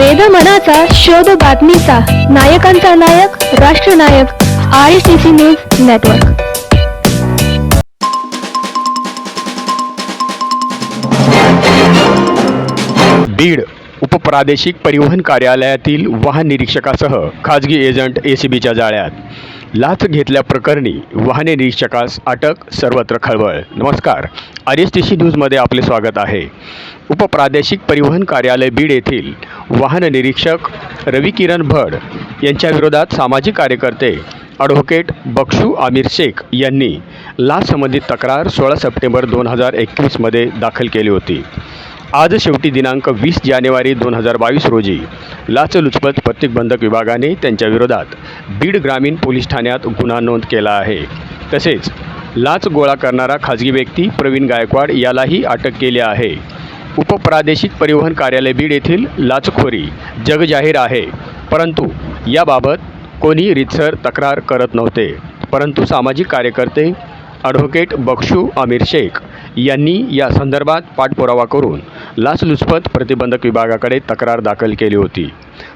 वेद मनाचा शोध बातमीचा. नायकांचा नायक राष्ट्रनायक I C C news network Beed उपप्रादेशिक परिवहन कार्यालयातील वाहन निरीक्षकासह खाजगी एजंट एसीबीच्या जाळ्यात. लाच घेतल्याप्रकरणी वाहने निरीक्षकास अटक सर्वत्र खळबळ. नमस्कार. आर एस टी सी न्यूजमध्ये आपले स्वागत आहे. उपप्रादेशिक परिवहन कार्यालय बीड येथील वाहन निरीक्षक रवी किरण भड यांच्या विरोधात सामाजिक कार्यकर्ते ॲडव्होकेट बक्षू आमिर शेख यांनी लाच संबंधित तक्रार सोळा सप्टेंबर दोन हजार एकवीसमध्ये दाखल केली होती. आज शेवटी दिनांक वीस जानेवारी दोन हजार बावीस रोजी लाचलुचपत प्रतिबंधक विभागाने त्यांच्या विरोधात बीड ग्रामीण पोलीस ठाण्यात गुन्हा नोंद केला आहे. तसेच लाच गोळा करणारा खाजगी व्यक्ती प्रवीण गायकवाड यालाही अटक केली आहे. उपप्रादेशिक परिवहन कार्यालय बीड येथील लाचखोरी जगजाहीर आहे. परंतु याबाबत कोणी रितसर तक्रार करत नव्हते. परंतु सामाजिक कार्यकर्ते ॲडव्होकेट बक्षू आमिर शेख यांनी या संदर्भात पाठपुरावा करून लाचलुचपत प्रतिबंधक विभागाकडे तक्रार दाखल केली होती.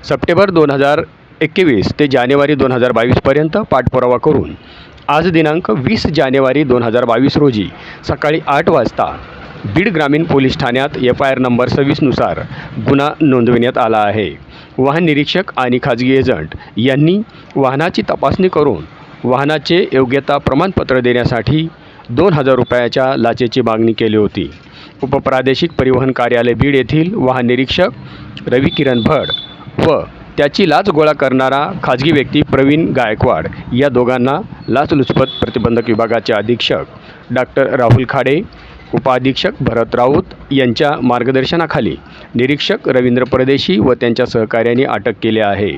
सप्टेंबर दोन हजार एकवीस ते जानेवारी दोन हजार बावीसपर्यंत पाठपुरावा करून आज दिनांक वीस जानेवारी दोन हजार बावीस रोजी सकाळी आठ वाजता बीड ग्रामीण पोलीस ठाण्यात एफ आय आर नंबर सव्वीसनुसार गुन्हा नोंदविण्यात आला आहे. वाहन निरीक्षक आणि खाजगी एजंट यांनी वाहनाची तपासणी करून वाहनाचे योग्यता प्रमाणपत्र देण्यासाठी दोन हजार रुपयाच्या लाचेची मागणी केली होती. उपप्रादेशिक परिवहन कार्यालय बीड येथील वाहन निरीक्षक रवी किरण भड व त्याची लाच गोळा करणारा खाजगी व्यक्ती प्रवीण गायकवाड या दोघांना लाचलुचपत प्रतिबंधक विभागाचे अधीक्षक डॉक्टर राहुल खाडे उपाधीक्षक भरत राऊत यांच्या मार्गदर्शनाखाली निरीक्षक रवींद्र परदेशी व त्यांच्या सहकार्याने अटक केली आहे.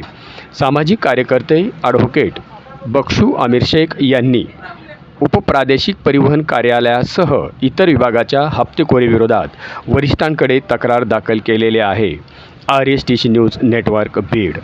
सामाजिक कार्यकर्ते ॲडव्होकेट बक्षू आमिर शेख यांनी उपप्रादेशिक परिवहन कार्यालयासह इतर विभागाच्या हप्तेखोरीविरोधात वरिष्ठांकडे तक्रार दाखल केलेली आहे. R S T C news network Beed.